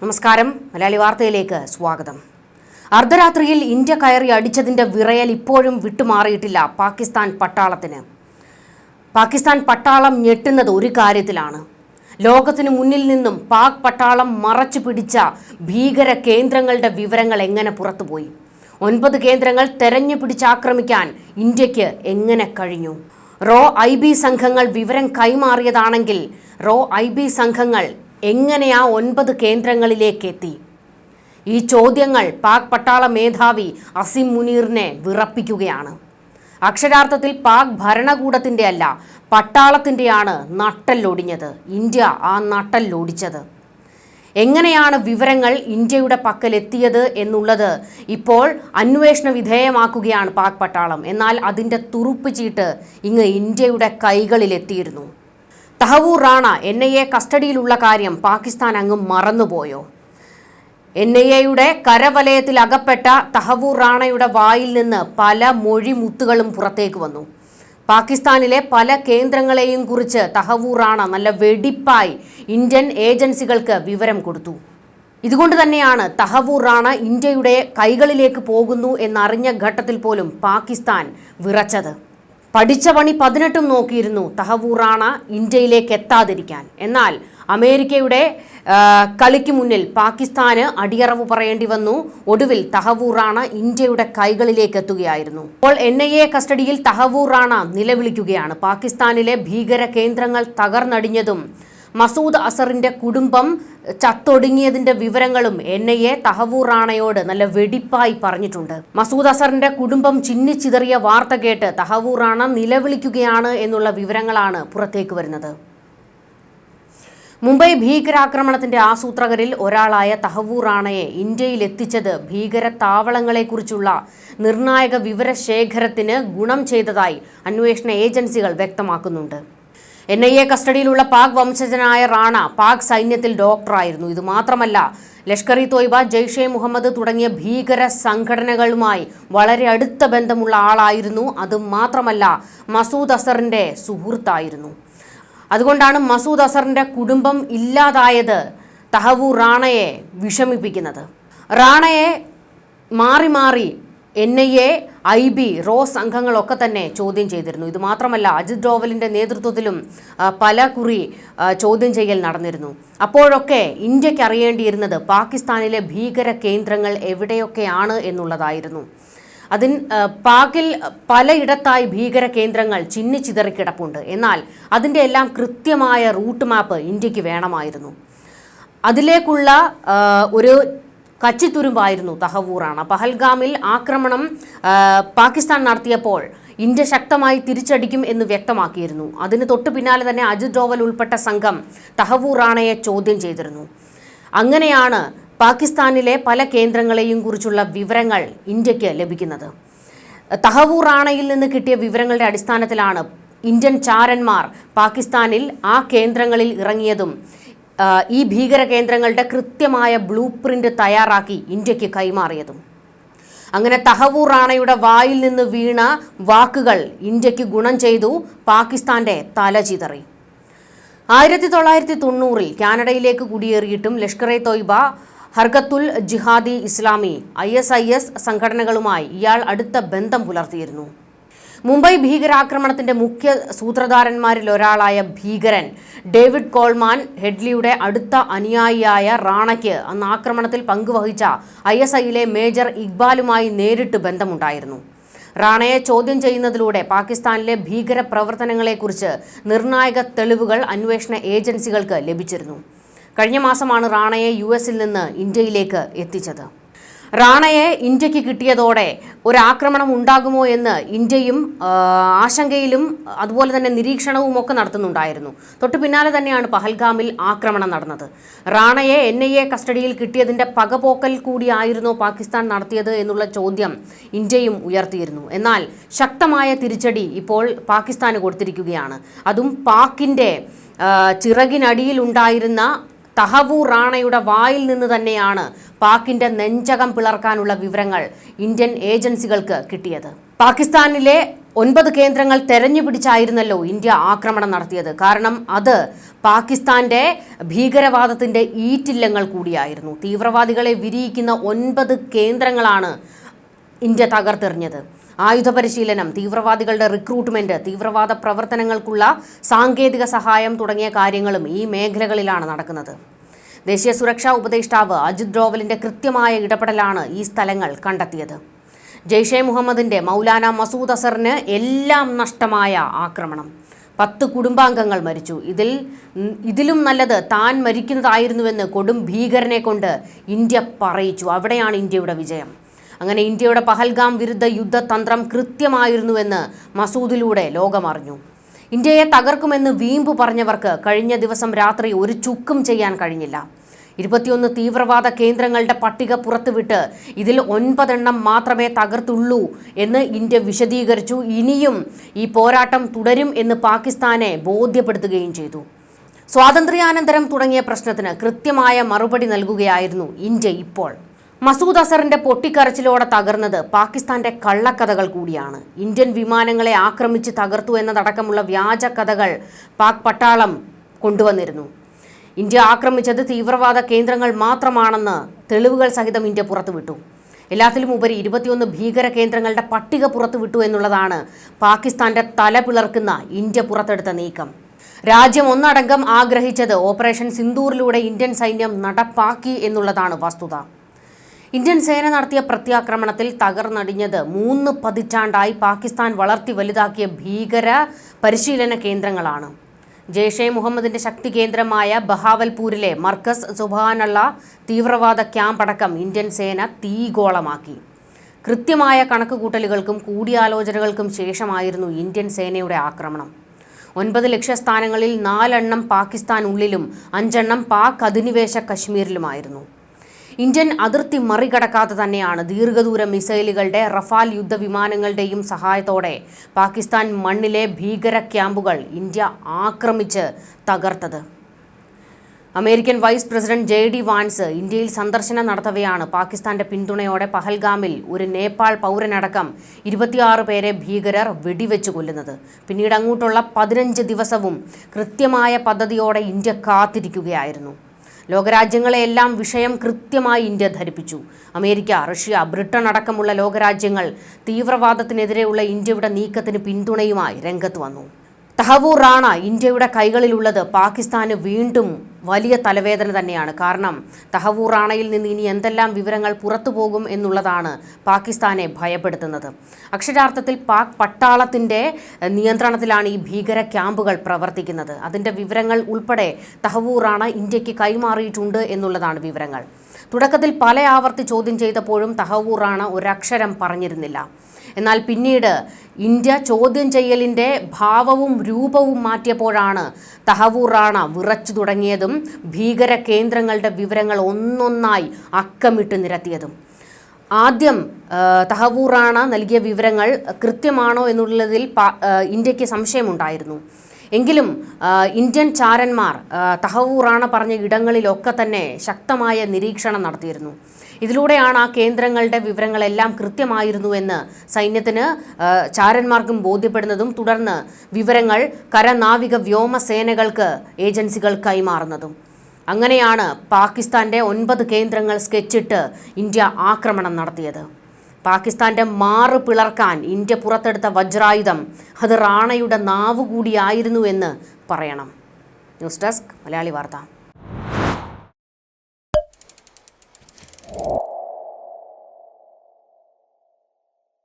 നമസ്കാരം. മലയാളി വാർത്തയിലേക്ക് സ്വാഗതം. അർദ്ധരാത്രിയിൽ ഇന്ത്യ കയറി അടിച്ചതിന്റെ വിറയൽ ഇപ്പോഴും വിട്ടുമാറിയിട്ടില്ല പാകിസ്ഥാൻ പട്ടാളത്തിന്. പാകിസ്ഥാൻ പട്ടാളം ഞെട്ടുന്നത് ഒരു കാര്യത്തിലാണ്. ലോകത്തിനു മുന്നിൽ നിന്നും പാക് പട്ടാളം മറച്ചു പിടിച്ച ഭീകര കേന്ദ്രങ്ങളുടെ വിവരങ്ങൾ എങ്ങനെ പുറത്തുപോയി? ഒൻപത് കേന്ദ്രങ്ങൾ തെരഞ്ഞു പിടിച്ചാക്രമിക്കാൻ ഇന്ത്യയ്ക്ക് എങ്ങനെ കഴിഞ്ഞു? റോ ഐ ബി സംഘങ്ങൾ വിവരം കൈമാറിയതാണെങ്കിൽ റോ ഐ ബി സംഘങ്ങൾ എങ്ങനെ ആ ഒൻപത് കേന്ദ്രങ്ങളിലേക്ക് എത്തി ഈ ചോദ്യങ്ങൾ പാക് പട്ടാള മേധാവി അസിം മുനീറിനെ വിറപ്പിക്കുകയാണ്. അക്ഷരാർത്ഥത്തിൽ പാക് ഭരണകൂടത്തിന്റെ അല്ല പട്ടാളത്തിന്റെയാണ് നട്ടല്ലൊടിഞ്ഞത്. ഇന്ത്യ ആ നട്ടല്ലൊടിച്ചത്. എങ്ങനെയാണ് വിവരങ്ങൾ ഇന്ത്യയുടെ പക്കലെത്തിയത് എന്നുള്ളത് ഇപ്പോൾ അന്വേഷണ വിധേയമാക്കുകയാണ് പാക് പട്ടാളം. എന്നാൽ അതിന്റെ തുറുപ്പ് ചീട്ട് ഇങ്ങ് ഇന്ത്യയുടെ കൈകളിലെത്തിയിരുന്നു. Tahawwur Rana N I A കസ്റ്റഡിയിലുള്ള കാര്യം പാകിസ്ഥാൻ അങ്ങ് മറന്നുപോയോ? എൻ ഐ എയുടെ കരവലയത്തിൽ അകപ്പെട്ട തഹവൂർ റാണയുടെ വായിൽ നിന്ന് പല മൊഴിമുത്തുകളും പുറത്തേക്ക് വന്നു. പാകിസ്ഥാനിലെ പല കേന്ദ്രങ്ങളെയും കുറിച്ച് തഹവൂർ റാണ നല്ല വെടിപ്പായി ഇന്ത്യൻ ഏജൻസികൾക്ക് വിവരം കൊടുത്തു. ഇതുകൊണ്ട് തന്നെയാണ് തഹവൂർ റാണ ഇന്ത്യയുടെ കൈകളിലേക്ക് പോകുന്നു എന്നറിഞ്ഞ ഘട്ടത്തിൽ പോലും പാകിസ്ഥാൻ വിറച്ചത്. പഠിച്ച പണി പതിനെട്ടും നോക്കിയിരുന്നു. തഹവൂറാണ ഇന്ത്യയിലേക്ക് എത്താതിരിക്കാൻ. എന്നാൽ അമേരിക്കയുടെ കളിക്ക് മുന്നിൽ പാകിസ്ഥാന് അടിയറവ് പറയേണ്ടി വന്നു. ഒടുവിൽ തഹവൂറാണ ഇന്ത്യയുടെ കൈകളിലേക്ക് എത്തുകയായിരുന്നു. അപ്പോൾ എൻ ഐ എ കസ്റ്റഡിയിൽ തഹവൂറാണ നിലവിളിക്കുകയാണ്. പാകിസ്ഥാനിലെ ഭീകര കേന്ദ്രങ്ങൾ തകർന്നടിഞ്ഞതും മസൂദ് അസറിന്റെ കുടുംബം ചത്തൊടുങ്ങിയതിന്റെ വിവരങ്ങളും എൻ ഐ എ തഹവൂർ റാണയോട് നല്ല വെടിപ്പായി പറഞ്ഞിട്ടുണ്ട്. മസൂദ് അസറിന്റെ കുടുംബം ചിന്നിച്ചിതറിയ വാർത്ത കേട്ട് തഹവൂർ റാണ നിലവിളിക്കുകയാണ് എന്നുള്ള വിവരങ്ങളാണ് പുറത്തേക്ക് വരുന്നത്. മുംബൈ ഭീകരാക്രമണത്തിന്റെ ആസൂത്രകരിൽ ഒരാളായ തഹവൂർ റാണയെ ഇന്ത്യയിൽ എത്തിച്ചത് ഭീകര താവളങ്ങളെക്കുറിച്ചുള്ള നിർണായക വിവരശേഖരത്തിന് ഗുണം ചെയ്തതായി അന്വേഷണ ഏജൻസികൾ വ്യക്തമാക്കുന്നുണ്ട്. എൻ ഐ എ കസ്റ്റഡിയിലുള്ള പാക് വംശജനായ റാണ പാക് സൈന്യത്തിൽ ഡോക്ടറായിരുന്നു. ഇത് മാത്രമല്ല ലഷ്കർ ഇ തോയ്ബ ജെയ്ഷെ മുഹമ്മദ് തുടങ്ങിയ ഭീകര സംഘടനകളുമായി വളരെ അടുത്ത ബന്ധമുള്ള ആളായിരുന്നു. അത് മാത്രമല്ല മസൂദ് അസറിന്റെ സുഹൃത്തായിരുന്നു. അതുകൊണ്ടാണ് മസൂദ് അസറിന്റെ കുടുംബം ഇല്ലാതായത് തഹവു റാണയെ വിഷമിപ്പിക്കുന്നത്. റാണയെ മാറി മാറി N I A I B raw സംഘങ്ങളൊക്കെ തന്നെ ചോദ്യം ചെയ്തിരുന്നു. ഇത് മാത്രമല്ല അജിത് ഡോവലിന്റെ നേതൃത്വത്തിലും പല കുറി ചോദ്യം ചെയ്യൽ നടന്നിരുന്നു. അപ്പോഴൊക്കെ ഇന്ത്യയ്ക്ക് അറിയേണ്ടിയിരുന്നത് പാകിസ്ഥാനിലെ ഭീകര കേന്ദ്രങ്ങൾ എവിടെയൊക്കെയാണ് എന്നുള്ളതായിരുന്നു. അതിൻ പാകിൽ പലയിടത്തായി ഭീകര കേന്ദ്രങ്ങൾ ചിന്നിച്ചിതറിക്കിടപ്പുണ്ട് എന്നാൽ അതിന്റെ എല്ലാം കൃത്യമായ റൂട്ട് മാപ്പ് ഇന്ത്യയ്ക്ക് വേണമായിരുന്നു. അതിലേക്കുള്ള ഒരു കച്ചിത്തുരുമ്പായിരുന്നു തഹവൂറാണ്. പഹൽഗാമിൽ ആക്രമണം പാകിസ്ഥാൻ നടത്തിയപ്പോൾ ഇന്ത്യ ശക്തമായി തിരിച്ചടിക്കും എന്ന് വ്യക്തമാക്കിയിരുന്നു. അതിന് തൊട്ടു പിന്നാലെ തന്നെ അജിത് ഡോവൽ ഉൾപ്പെട്ട സംഘം തഹവൂർ റാണയെ ചോദ്യം ചെയ്തിരുന്നു. അങ്ങനെയാണ് പാകിസ്ഥാനിലെ പല കേന്ദ്രങ്ങളെയും കുറിച്ചുള്ള വിവരങ്ങൾ ഇന്ത്യയ്ക്ക് ലഭിക്കുന്നത്. തഹവൂർ റാണയിൽ നിന്ന് കിട്ടിയ വിവരങ്ങളുടെ അടിസ്ഥാനത്തിലാണ് ഇന്ത്യൻ ചാരന്മാർ പാകിസ്ഥാനിൽ ആ കേന്ദ്രങ്ങളിൽ ഇറങ്ങിയതും ഈ ഭീകര കേന്ദ്രങ്ങളുടെ കൃത്യമായ ബ്ലൂ പ്രിന്റ് തയ്യാറാക്കി ഇന്ത്യയ്ക്ക് കൈമാറിയതും. അങ്ങനെ തഹവൂർ റാണയുടെ വായിൽ നിന്ന് വീണ വാക്കുകൾ ഇന്ത്യയ്ക്ക് ഗുണം ചെയ്തു പാകിസ്ഥാന്റെ തല ചിതറി. ആയിരത്തി തൊള്ളായിരത്തി തൊണ്ണൂറിൽ കാനഡയിലേക്ക് കുടിയേറിയിട്ടും Lashkar e Taiba Harkatul Jihadi Islami I S I S സംഘടനകളുമായി ഇയാൾ അടുത്ത ബന്ധം പുലർത്തിയിരുന്നു. മുംബൈ ഭീകരാക്രമണത്തിന്റെ മുഖ്യ സൂത്രധാരന്മാരിൽ ഒരാളായ ഭീകരൻ ഡേവിഡ് കോൾമാൻ ഹെഡ്ലിയുടെ അടുത്ത അനുയായിയായ റാണയ്ക്ക് അന്ന് ആക്രമണത്തിൽ പങ്കുവഹിച്ച ഐ എസ് ഐയിലെ മേജർ ഇക്ബാലുമായി നേരിട്ട് ബന്ധമുണ്ടായിരുന്നു. റാണയെ ചോദ്യം ചെയ്യുന്നതിലൂടെ പാകിസ്ഥാനിലെ ഭീകര പ്രവർത്തനങ്ങളെക്കുറിച്ച് നിർണായക തെളിവുകൾ അന്വേഷണ ഏജൻസികൾക്ക് ലഭിച്ചിരുന്നു. കഴിഞ്ഞ മാസമാണ് റാണയെ യു എസിൽ നിന്ന് ഇന്ത്യയിലേക്ക് എത്തിച്ചത്. റാണയെ ഇന്ത്യയ്ക്ക് കിട്ടിയതോടെ ഒരാക്രമണം ഉണ്ടാകുമോ എന്ന് ഇന്ത്യയും ആശങ്കയിലും അതുപോലെ തന്നെ നിരീക്ഷണവും ഒക്കെ നടത്തുന്നുണ്ടായിരുന്നു. തൊട്ടു പിന്നാലെ തന്നെയാണ് പഹൽഗാമിൽ ആക്രമണം നടന്നത്. റാണയെ എൻ ഐ എ കസ്റ്റഡിയിൽ കിട്ടിയതിന്റെ പകപോക്കൽ കൂടിയായിരുന്നോ പാകിസ്ഥാൻ നടത്തിയത് എന്നുള്ള ചോദ്യം ഇന്ത്യയും ഉയർത്തിയിരുന്നു. എന്നാൽ ശക്തമായ തിരിച്ചടി ഇപ്പോൾ പാകിസ്ഥാന് കൊടുത്തിരിക്കുകയാണ്. അതും പാക്കിന്റെ ചിറകിനടിയിലുണ്ടായിരുന്ന തഹവൂർ റാണയുടെ വായിൽ നിന്ന് തന്നെയാണ് പാക്കിന്റെ നെഞ്ചകം പിളർക്കാനുള്ള വിവരങ്ങൾ ഇന്ത്യൻ ഏജൻസികൾക്ക് കിട്ടിയത്. പാകിസ്ഥാനിലെ ഒൻപത് കേന്ദ്രങ്ങൾ തെരഞ്ഞു പിടിച്ചായിരുന്നല്ലോ ഇന്ത്യ ആക്രമണം നടത്തിയത്. കാരണം അത് പാകിസ്ഥാന്റെ ഭീകരവാദത്തിന്റെ ഈറ്റില്ലങ്ങൾ കൂടിയായിരുന്നു. തീവ്രവാദികളെ വിരിയിക്കുന്ന ഒൻപത് കേന്ദ്രങ്ങളാണ് ഇന്ത്യ തകർത്തെറിഞ്ഞത്. ആയുധ പരിശീലനം തീവ്രവാദികളുടെ റിക്രൂട്ട്മെന്റ് തീവ്രവാദ പ്രവർത്തനങ്ങൾക്കുള്ള സാങ്കേതിക സഹായം തുടങ്ങിയ കാര്യങ്ങളും ഈ മേഖലകളിലാണ് നടക്കുന്നത്. ദേശീയ സുരക്ഷാ ഉപദേഷ്ടാവ് അജിത് ഡോവലിന്റെ കൃത്യമായ ഇടപെടലാണ് ഈ സ്ഥലങ്ങൾ കണ്ടെത്തിയത്. ജെയ്ഷെ മുഹമ്മദിന്റെ മൗലാന മസൂദ് അസറിന് എല്ലാം നഷ്ടമായ ആക്രമണം. പത്ത് കുടുംബാംഗങ്ങൾ മരിച്ചു. ഇതിൽ ഇതിലും നല്ലത് താൻ മരിക്കുന്നതായിരുന്നുവെന്ന് കൊടും ഭീകരനെ കൊണ്ട് ഇന്ത്യ പറയിച്ചു. അവിടെയാണ് ഇന്ത്യയുടെ വിജയം. അങ്ങനെ ഇന്ത്യയുടെ പഹൽഗാം വിരുദ്ധ യുദ്ധതന്ത്രം കൃത്യമായിരുന്നുവെന്ന് മസൂദിലൂടെ ലോകമറിഞ്ഞു. ഇന്ത്യയെ തകർക്കുമെന്ന് വീമ്പു പറഞ്ഞവർക്ക് കഴിഞ്ഞ ദിവസം രാത്രി ഒരു ചുക്കും ചെയ്യാൻ കഴിഞ്ഞില്ല. ഇരുപത്തിയൊന്ന് തീവ്രവാദ കേന്ദ്രങ്ങളുടെ പട്ടിക പുറത്തുവിട്ട് ഇതിൽ ഒൻപതെണ്ണം മാത്രമേ തകർത്തുള്ളൂ എന്ന് ഇന്ത്യ വിശദീകരിച്ചു. ഇനിയും ഈ പോരാട്ടം തുടരും എന്ന് പാകിസ്ഥാനെ ബോധ്യപ്പെടുത്തുകയും ചെയ്തു. സ്വാതന്ത്ര്യാനന്തരം തുടങ്ങിയ പ്രശ്നത്തിന് കൃത്യമായ മറുപടി നൽകുകയായിരുന്നു ഇന്ത്യ ഇപ്പോൾ. മസൂദ് അസറിന്റെ പൊട്ടിക്കരച്ചിലോടെ തകർന്നത് പാകിസ്ഥാന്റെ കള്ളക്കഥകൾ കൂടിയാണ്. ഇന്ത്യൻ വിമാനങ്ങളെ ആക്രമിച്ച് തകർത്തു എന്നതടക്കമുള്ള വ്യാജ കഥകൾ പാക് പട്ടാളം കൊണ്ടുവന്നിരുന്നു. ഇന്ത്യ ആക്രമിച്ചത് തീവ്രവാദ കേന്ദ്രങ്ങൾ മാത്രമാണെന്ന് തെളിവുകൾ സഹിതം ഇന്ത്യ പുറത്തുവിട്ടു. എല്ലാത്തിലും ഉപരി ഇരുപത്തിയൊന്ന് ഭീകര കേന്ദ്രങ്ങളുടെ പട്ടിക പുറത്തുവിട്ടു എന്നുള്ളതാണ് പാകിസ്ഥാന്റെ തല പിളർക്കുന്ന ഇന്ത്യ പുറത്തെടുത്ത നീക്കം. രാജ്യം ഒന്നടങ്കം ആഗ്രഹിച്ചത് ഓപ്പറേഷൻ സിന്ദൂറിലൂടെ ഇന്ത്യൻ സൈന്യം നടപ്പാക്കി എന്നുള്ളതാണ് വസ്തുത. ഇന്ത്യൻ സേന നടത്തിയ പ്രത്യാക്രമണത്തിൽ തകർന്നടിഞ്ഞത് മൂന്ന് പതിറ്റാണ്ടായി പാകിസ്ഥാൻ വളർത്തി വലുതാക്കിയ ഭീകര പരിശീലന കേന്ദ്രങ്ങളാണ്. ജെയ്ഷെ മുഹമ്മദിന്റെ ശക്തി കേന്ദ്രമായ ബഹാവൽപൂരിലെ മർക്കസ് സുബാനുള്ള തീവ്രവാദ ക്യാമ്പ് അടക്കം ഇന്ത്യൻ സേന തീഗോളമാക്കി. കൃത്യമായ കണക്കുകൂട്ടലുകൾക്കും കൂടിയാലോചനകൾക്കും ശേഷമായിരുന്നു ഇന്ത്യൻ സേനയുടെ ആക്രമണം. ഒൻപത് ലക്ഷ്യസ്ഥാനങ്ങളിൽ നാലെണ്ണം പാകിസ്ഥാൻ ഉള്ളിലും അഞ്ചെണ്ണം പാക് അധിനിവേശ കശ്മീരിലുമായിരുന്നു. ഇന്ത്യൻ അതിർത്തി മറികടക്കാതെ തന്നെയാണ് ദീർഘദൂര മിസൈലുകളുടെ റഫാൽ യുദ്ധവിമാനങ്ങളുടെയും സഹായത്തോടെ പാകിസ്ഥാൻ മണ്ണിലെ ഭീകര ക്യാമ്പുകൾ ഇന്ത്യ ആക്രമിച്ച് തകർത്തത്. American vice president J D Vance ഇന്ത്യയിൽ സന്ദർശനം നടത്തവെയാണ് പാകിസ്ഥാന്റെ പിന്തുണയോടെ പഹൽഗാമിൽ ഒരു നേപ്പാൾ പൗരനടക്കം ഇരുപത്തിയാറ് പേരെ ഭീകരർ വെടിവെച്ചു കൊല്ലുന്നത്. പിന്നീട് അങ്ങോട്ടുള്ള പതിനഞ്ച് ദിവസവും കൃത്യമായ പദ്ധതിയോടെ ഇന്ത്യ കാത്തിരിക്കുകയായിരുന്നു. ലോകരാജ്യങ്ങളെയെല്ലാം വിഷയം കൃത്യമായി ഇന്ത്യ ധരിപ്പിച്ചു. അമേരിക്ക റഷ്യ ബ്രിട്ടൻ അടക്കമുള്ള ലോകരാജ്യങ്ങൾ തീവ്രവാദത്തിനെതിരെയുള്ള ഇന്ത്യയുടെ നീക്കത്തിന് പിന്തുണയുമായി രംഗത്ത് വന്നു. തഹവൂർ റാണ ഇന്ത്യയുടെ കൈകളിലുള്ളത് പാകിസ്ഥാന് വീണ്ടും വലിയ തലവേദന തന്നെയാണ്. കാരണം തഹവൂറാണയിൽ നിന്ന് ഇനി എന്തെല്ലാം വിവരങ്ങൾ പുറത്തു പോകും എന്നുള്ളതാണ് പാകിസ്ഥാനെ ഭയപ്പെടുത്തുന്നത്. അക്ഷരാർത്ഥത്തിൽ പാക് പട്ടാളത്തിന്റെ നിയന്ത്രണത്തിലാണ് ഈ ഭീകര ക്യാമ്പുകൾ പ്രവർത്തിക്കുന്നത്. അതിന്റെ വിവരങ്ങൾ ഉൾപ്പെടെ തഹവൂറാണ ഇന്ത്യയ്ക്ക് കൈമാറിയിട്ടുണ്ട് എന്നുള്ളതാണ് വിവരങ്ങൾ. തുടക്കത്തിൽ പല ആവർത്തി ചോദ്യം ചെയ്തപ്പോഴും തഹവൂറാണ ഒരക്ഷരം പറഞ്ഞിരുന്നില്ല. എന്നാൽ പിന്നീട് ഇന്ത്യ ചോദ്യം ചെയ്യലിന്റെ ഭാവവും രൂപവും മാറ്റിയപ്പോഴാണ് തഹവൂർ റാണ വിറച്ചു തുടങ്ങിയതും ഭീകര കേന്ദ്രങ്ങളുടെ വിവരങ്ങൾ ഒന്നൊന്നായി അക്കമിട്ട് നിരത്തിയതും. ആദ്യം തഹവൂർ റാണ നൽകിയ വിവരങ്ങൾ കൃത്യമാണോ എന്നുള്ളതിൽ ഇന്ത്യയ്ക്ക് സംശയമുണ്ടായിരുന്നു. എങ്കിലും ഇന്ത്യൻ ചാരന്മാർ തഹവൂറാണ പറഞ്ഞ ഇടങ്ങളിലൊക്കെ തന്നെ ശക്തമായ നിരീക്ഷണം നടത്തിയിരുന്നു. ഇതിലൂടെയാണ് ആ കേന്ദ്രങ്ങളുടെ വിവരങ്ങളെല്ലാം കൃത്യമായിരുന്നു എന്ന് സൈന്യത്തിന് ചാരന്മാർക്കും ബോധ്യപ്പെടുന്നതും തുടർന്ന് വിവരങ്ങൾ കരനാവിക വ്യോമസേനകൾക്ക് ഏജൻസികൾ കൈമാറുന്നതും. അങ്ങനെയാണ് പാകിസ്ഥാന്റെ ഒൻപത് കേന്ദ്രങ്ങൾ സ്കെച്ചിട്ട് ഇന്ത്യ ആക്രമണം നടത്തിയത്. പാകിസ്ഥാന്റെ മാറ് പിളർക്കാൻ ഇന്ത്യ പുറത്തെടുത്ത വജ്രായുധം അത് റാണയുടെ നാവുകൂടിയായിരുന്നു എന്ന് പറയണം. ന്യൂസ് ഡെസ്ക് മലയാളി വാർത്ത.